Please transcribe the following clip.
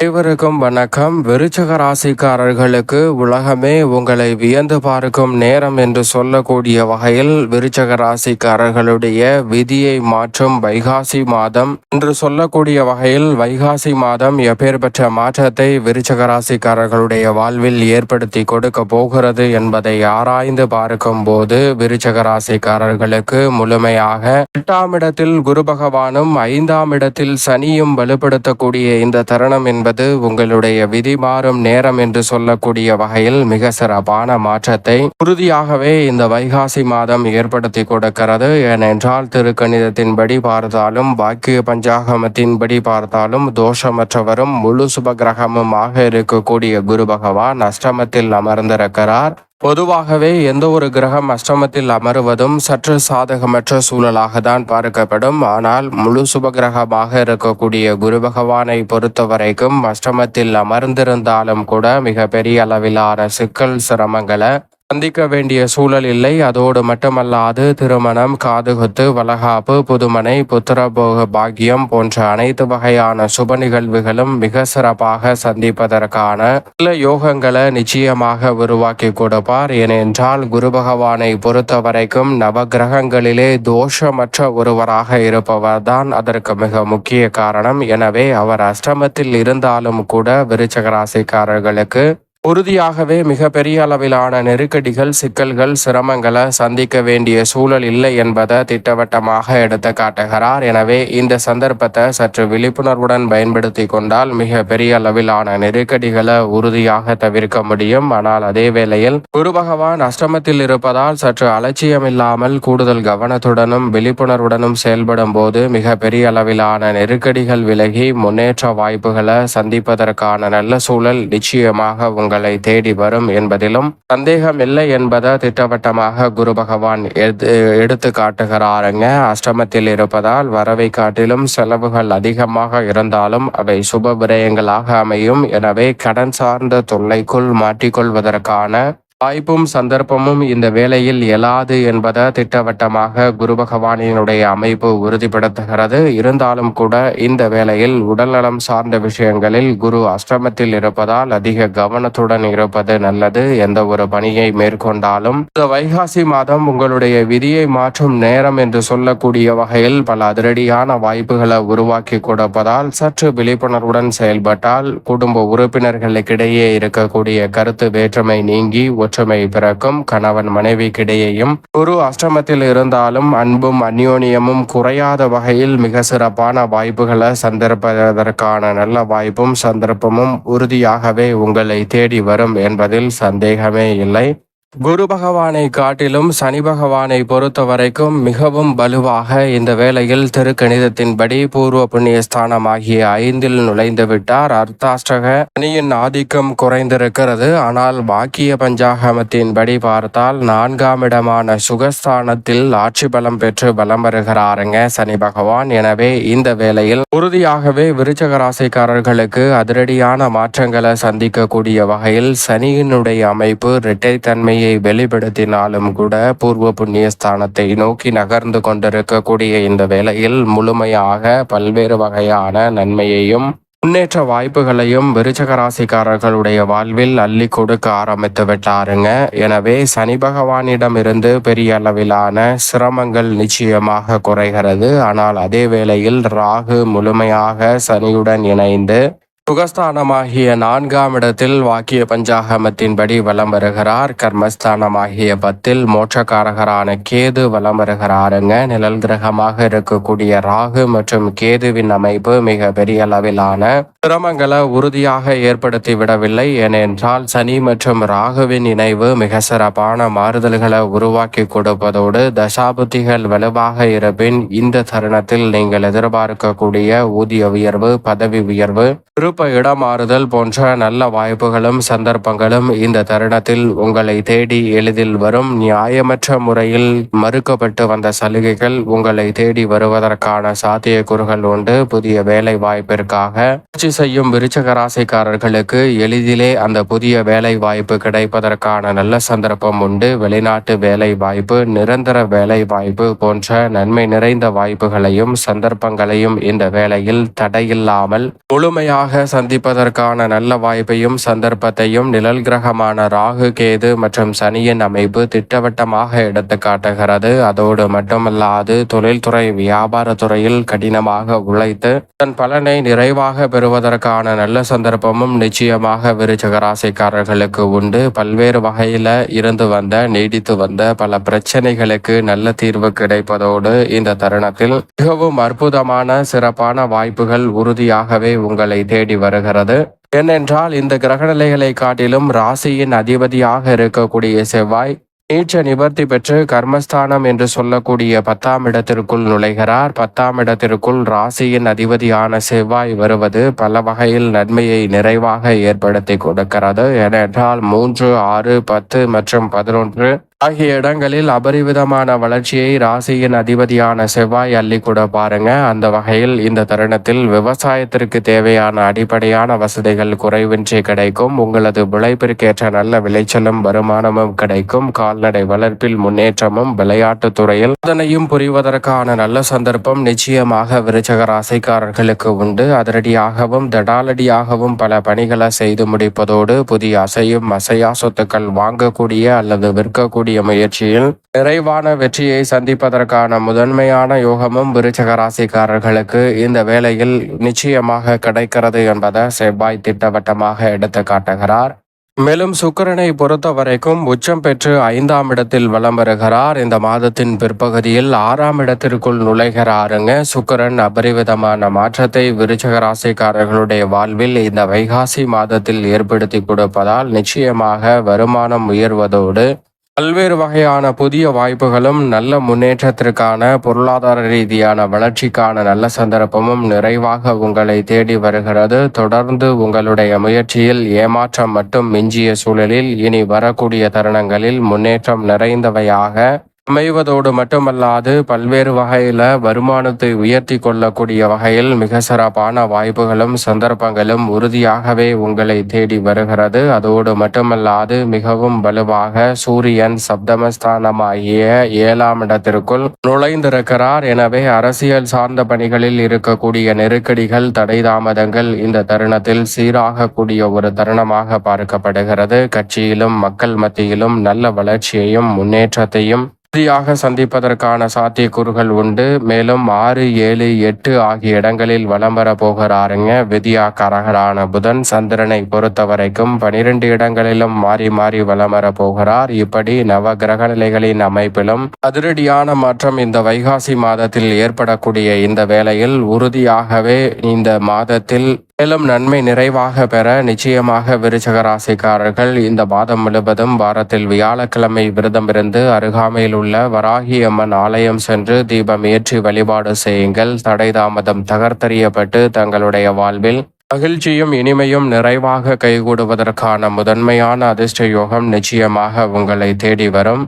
அனைவருக்கும் வணக்கம். விருச்சக ராசிக்காரர்களுக்கு உலகமே உங்களை வியந்து பார்க்கும் நேரம் என்று சொல்லக்கூடிய வகையில் விருச்சக ராசிக்காரர்களுடைய விதியை மாற்றும் வைகாசி மாதம் என்று சொல்லக்கூடிய வகையில் வைகாசி மாதம் எப்பேற்பட்ட மாற்றத்தை விருச்சக ராசிக்காரர்களுடைய வாழ்வில் ஏற்படுத்தி கொடுக்க போகிறது என்பதை ஆராய்ந்து பார்க்கும் போது விருச்சக ராசிக்காரர்களுக்கு முழுமையாக எட்டாம் இடத்தில் குரு பகவானும் ஐந்தாம் இடத்தில் சனியும் வலுப்படுத்தக்கூடிய இந்த தருணம் என்பது உங்களுடைய விதி மாறும் நேரம் என்று சொல்லக்கூடிய வகையில் மிக சிறப்பான மாற்றத்தை உறுதியாகவே இந்த வைகாசி மாதம் ஏற்படுத்தி கொடுக்கிறது. ஏனென்றால் திருக்கணிதத்தின்படி பார்த்தாலும் வாக்கிய பஞ்சாகமத்தின்படி பார்த்தாலும் தோஷமற்றவரும் முழு சுபகிரகமுமாக இருக்கக்கூடிய குரு பகவான் அஷ்டமத்தில் அமர்ந்திருக்கிறார். பொதுவாகவே எந்த ஒரு கிரகம் அஷ்டமத்தில் அமருவதும் சற்று சாதகமற்ற சூழலாக தான் பார்க்கப்படும். ஆனால் முழு சுபகிரகமாக இருக்கக்கூடிய குரு பகவானை பொறுத்த வரைக்கும் அஷ்டமத்தில் அமர்ந்திருந்தாலும் கூட மிக பெரிய அளவிலான சிக்கல் சிரமங்களை சந்திக்க வேண்டிய சூழல் இல்லை. அதோடு மட்டுமல்லாது திருமணம் காதுகுத்து வளகாப்பு புதுமனை புத்திரபோக பாக்கியம் போன்ற அனைத்து வகையான சுப நிகழ்வுகளும் மிக சிறப்பாக சந்திப்பதற்கான சில யோகங்களை நிச்சயமாக உருவாக்கி கொடுப்பார். ஏனென்றால் குரு பகவானை பொறுத்த வரைக்கும் நவகிரகங்களிலே தோஷமற்ற ஒருவராக இருப்பவர் தான் அதற்கு மிக முக்கிய காரணம். எனவே அவர் அஷ்டமத்தில் இருந்தாலும் கூட விருச்சக ராசிக்காரர்களுக்கு உறுதியாகவே மிகப்பெரிய அளவிலான நெருக்கடிகள் சிக்கல்கள் சிரமங்களை சந்திக்க வேண்டிய சூழல் இல்லை என்பதை திட்டவட்டமாக எடுத்து காட்டுகிறார். எனவே இந்த சந்தர்ப்பத்தை சற்று விழிப்புணர்வுடன் பயன்படுத்தி கொண்டால் மிக பெரிய அளவிலான நெருக்கடிகளை உறுதியாக தவிர்க்க முடியும். ஆனால் அதே வேளையில் குரு பகவான் அஷ்டமத்தில் இருப்பதால் சற்று அலட்சியம் இல்லாமல் கூடுதல் கவனத்துடனும் விழிப்புணர்வுடனும் செயல்படும் போது மிக பெரிய அளவிலான நெருக்கடிகள் விலகி முன்னேற்ற வாய்ப்புகளை சந்திப்பதற்கான நல்ல சூழல் நிச்சயமாக உங்கள் தேடி வரும் என்பதிலும் சந்தேகம் இல்லை என்பதை திட்டவட்டமாக குரு பகவான் எடுத்து காட்டுகிறாருங்க. அஷ்டமத்தில் இருப்பதால் வரவை காட்டிலும் செலவுகள் அதிகமாக இருந்தாலும் அவை சுப விரயங்களாக அமையும். எனவே கடன் சார்ந்த தொல்லைக்குள் மாட்டிக்கொள்வதற்கான வாய்ப்பும் சந்தர்ப்பமும் இந்த வேளையில் எழாது என்பதை திட்டவட்டமாக குரு பகவானினுடைய அமைப்பு உறுதிப்படுத்துகிறது. இருந்தாலும் கூட இந்த வேளையில் உடல்நலம் சார்ந்த விஷயங்களில் குரு அஷ்டமத்தில் இருப்பதால் அதிக கவனத்துடன் இருப்பது நல்லது. எந்த ஒரு பணியை மேற்கொண்டாலும் இந்த வைகாசி மாதம் உங்களுடைய விதியை மாற்றும் நேரம் என்று சொல்லக்கூடிய வகையில் பல அதிரடியான வாய்ப்புகளை உருவாக்கி கொடுப்பதால் சற்று விழிப்புணர்வுடன் செயல்பட்டால் குடும்ப உறுப்பினர்களுக்கிடையே இருக்கக்கூடிய கருத்து வேற்றுமை நீங்கி ஒற்றுமை பிறக்கும் கணவன் மனைவிக்கிடையேயும். குரு அஷ்டமத்தில் இருந்தாலும் அன்பும் அந்யோன்யமும் குறையாத வகையில் மிக சிறப்பான வாய்ப்புகளை சந்தர்ப்பதற்கான நல்ல வாய்ப்பும் சந்தர்ப்பமும் உறுதியாகவே உங்களை தேடி வரும் என்பதில் சந்தேகமே இல்லை. குரு பகவானை காட்டிலும் சனி பகவானை பொறுத்த வரைக்கும் மிகவும் வலுவாக இந்த வேளையில் திருக்கணிதத்தின்படி பூர்வ புண்ணிய ஸ்தானமாகிய ஐந்தில் நுழைந்து விட்டார். அர்த்தாஷ்டக சனியின் ஆதிக்கம் குறைந்திருக்கிறது. ஆனால் வாக்கிய பஞ்சாகமத்தின்படி பார்த்தால் நான்காம் இடமான சுகஸ்தானத்தில் ஆட்சி பலம் பெற்று பலம் வருகிறாருங்க சனி பகவான். எனவே இந்த வேளையில் உறுதியாகவே விருச்சக ராசிக்காரர்களுக்கு அதிரடியான மாற்றங்களை சந்திக்கக்கூடிய வகையில் சனியினுடைய அமைப்பு இரட்டைத்தன்மையை வெளிப்படுத்தினாலும் கூட பூர்வ புண்ணிய ஸ்தானத்தை நோக்கி நகர்ந்து கொண்டிருக்கக்கூடிய இந்த வேளையில் முழுமையாக பல்வேறு வகையான நன்மையையும் முன்னேற்ற வாய்ப்புகளையும் விருச்சக ராசிக்காரர்களுடைய வாழ்வில் அள்ளி கொடுக்க ஆரம்பித்து விட்டாருங்க. எனவே சனி பகவானிடம் இருந்து பெரிய அளவிலான சிரமங்கள் நிச்சயமாக குறைகிறது. ஆனால் அதே வேளையில் ராகு முழுமையாக சனியுடன் இணைந்து சுகஸ்தானமாகிய நான்காம் இடத்தில் வாக்கிய பஞ்சாகமத்தின்படி வலம் வருகிறார். கர்மஸ்தானமாகிய பத்தில் மோட்சக்காரகரான கேது வலம் வருகிறாருங்க. நிழல் கிரகமாக இருக்கக்கூடிய ராகு மற்றும் கேதுவின் அமைப்பு மிக பெரிய அளவிலான சிரமங்களை உறுதியாக ஏற்படுத்தி விடவில்லை. ஏனென்றால் சனி மற்றும் ராகுவின் இணைவு மிக சிறப்பான மாறுதல்களை உருவாக்கி கொடுப்பதோடு தசாபுத்திகள் வலுவாக இருப்பின் இந்த தருணத்தில் நீங்கள் எதிர்பார்க்கக்கூடிய ஊதிய உயர்வு பதவி உயர்வு விருப்ப இடமாறுதல் போன்ற நல்ல வாய்ப்புகளும் சந்தர்ப்பங்களும் இந்த தருணத்தில் உங்களை தேடி எளிதில் வரும். நியாயமற்ற முறையில் மறுக்கப்பட்டு வந்த சலுகைகள் உங்களை தேடி வருவதற்கான சாத்தியக்கூறுகள் உண்டு. புதிய வேலை வாய்ப்பிற்காக முயற்சி செய்யும் விருச்சக ராசிக்காரர்களுக்கு எளிதிலே அந்த புதிய வேலை வாய்ப்பு கிடைப்பதற்கான நல்ல சந்தர்ப்பம் உண்டு. வெளிநாட்டு வேலை வாய்ப்பு நிரந்தர வேலை வாய்ப்பு போன்ற நன்மை நிறைந்த வாய்ப்புகளையும் சந்தர்ப்பங்களையும் இந்த வேலையில் தடையில்லாமல் முழுமையாக சந்திப்பதற்கான நல்ல வாய்ப்பையும் சந்தர்ப்பத்தையும் நிழல் கிரகமான ராகு கேது மற்றும் சனியின் அமைப்பு திட்டவட்டமாக எடுத்து காட்டுகிறது. அதோடு மட்டுமல்லாது தொழில்துறை வியாபாரத்துறையில் கடினமாக உழைத்து தன் பலனை நிறைவாக பெறுவதற்கான நல்ல சந்தர்ப்பமும் நிச்சயமாக விருச்சக ராசிக்காரர்களுக்கு உண்டு. பல்வேறு வகையில இருந்து வந்த நீடித்து வந்த பல பிரச்சனைகளுக்கு நல்ல தீர்வு கிடைப்பதோடு இந்த தருணத்தில் மிகவும் அற்புதமான சிறப்பான வாய்ப்புகள் உறுதியாகவே உங்களை தேடி வருகிறது. ஏனென்றால் இந்த கிரகநிலைகளை காட்டிலும் ராசியின் அதிபதியாக இருக்கக்கூடிய செவ்வாய் நீச்ச நிவர்த்தி பெற்று கர்மஸ்தானம் என்று சொல்லக்கூடிய பத்தாம் இடத்திற்குள் நுழைகிறார். பத்தாம் இடத்திற்குள் ராசியின் அதிபதியான செவ்வாய் வருவது பல வகையில் நன்மையை நிறைவாக ஏற்படுத்தி கொடுக்கிறது. ஏனென்றால் மூன்று ஆறு பத்து மற்றும் பதினொன்று ஆகிய இடங்களில் அபரிவிதமான வளர்ச்சியை ராசியின் அதிபதியான செவ்வாய் அள்ளி கூட பாருங்க. அந்த வகையில் இந்த தருணத்தில் விவசாயத்திற்கு தேவையான அடிப்படையான வசதிகள் குறைவின்றி கிடைக்கும். உங்களது உழைப்பிற்கேற்ற நல்ல விளைச்சலும் வருமானமும் கிடைக்கும். கால்நடை வளர்ப்பில் முன்னேற்றமும் விளையாட்டுத் துறையில் அதனையும் புரிவதற்கான நல்ல சந்தர்ப்பம் நிச்சயமாக விருச்சக ராசிக்காரர்களுக்கு உண்டு. அதிரடியாகவும் தடாலடியாகவும் பல பணிகளை செய்து முடிப்பதோடு புதிய அசையும் அசையா சொத்துக்கள் வாங்கக்கூடிய அல்லது விற்கக்கூடிய முயற்சியில் நிறைவான வெற்றியை சந்திப்பதற்கான முதன்மையான யோகமும் விருச்சக ராசிக்காரர்களுக்கு இந்த வேளையில் நிச்சயமாக கிடைக்கிறது என்பதை செவ்வாய் திட்டவட்டமாக எடுத்து காட்டுகிறார். மேலும் சுக்கிரனை பொறுத்த வரைக்கும் உச்சம் பெற்று ஐந்தாம் இடத்தில் வலம் வருகிறார். இந்த மாதத்தின் பிற்பகுதியில் ஆறாம் இடத்திற்குள் நுழைகிறாருங்க. சுக்கிரன் அபரிவிதமான மாற்றத்தை விருச்சக ராசிக்காரர்களுடைய வாழ்வில் இந்த வைகாசி மாதத்தில் ஏற்படுத்தி கொடுப்பதால் நிச்சயமாக வருமானம் உயர்வதோடு பல்வேறு வகையான புதிய வாய்ப்புகளும் நல்ல முன்னேற்றத்திற்கான பொருளாதார ரீதியான வளர்ச்சிக்கான நல்ல சந்தர்ப்பமும் நிறைவாக உங்களை தேடி வருகிறது. தொடர்ந்து உங்களுடைய முயற்சியில் ஏமாற்றம் மட்டும் மிஞ்சிய சூழலில் இனி வரக்கூடிய தருணங்களில் முன்னேற்றம் நிறைந்தவையாக அமைவதோடு மட்டுமல்லாது பல்வேறு வகையில் வருமானத்தை உயர்த்தி கொள்ளக்கூடிய வகையில் மிக சிறப்பான வாய்ப்புகளும் சந்தர்ப்பங்களும் உறுதியாகவே உங்களை தேடி வருகிறது. அதோடு மட்டுமல்லாது மிகவும் வலுவாக சூரியன் சப்தமஸ்தானமாகிய ஏழாம் இடத்திற்குள் நுழைந்திருக்கிறார். எனவே அரசியல் சார்ந்த பணிகளில் இருக்கக்கூடிய நெருக்கடிகள் தடை தாமதங்கள் இந்த தருணத்தில் சீராகக்கூடிய ஒரு தருணமாக பார்க்கப்படுகிறது. கட்சியிலும் மக்கள் மத்தியிலும் நல்ல வளர்ச்சியையும் முன்னேற்றத்தையும் உறுதியாக சந்திப்பதற்கான சாத்தியக்கூறுகள் உண்டு. மேலும் ஆறு ஏழு எட்டு ஆகிய இடங்களில் வலம் வர போகிறாருங்க. விதியாக்காரகரான புதன் சந்திரனை பொறுத்த வரைக்கும் பனிரெண்டு இடங்களிலும் மாறி மாறி வலம் வர போகிறார். இப்படி நவ கிரக நிலைகளின் அமைப்பிலும் அதிரடியான மாற்றம் இந்த வைகாசி மாதத்தில் ஏற்படக்கூடிய இந்த வேளையில் உறுதியாகவே இந்த மாதத்தில் மேலும் நன்மை நிறைவாக பெற நிச்சயமாக விருச்சக ராசிக்காரர்கள் இந்த மாதம் முழுவதும் வாரத்தில் வியாழக்கிழமை விரதம் இருந்து அருகாமையில் உள்ள வராகி அம்மன் ஆலயம் சென்று தீபம் ஏற்றி வழிபாடு செய்யுங்கள். தடை தாமதம் தகர்த்தறியப்பட்டு தங்களுடைய வாழ்வில் மகிழ்ச்சியும் இனிமையும் நிறைவாக கைகூடுவதற்கான முதன்மையான அதிர்ஷ்ட யோகம் நிச்சயமாக உங்களை தேடி வரும்.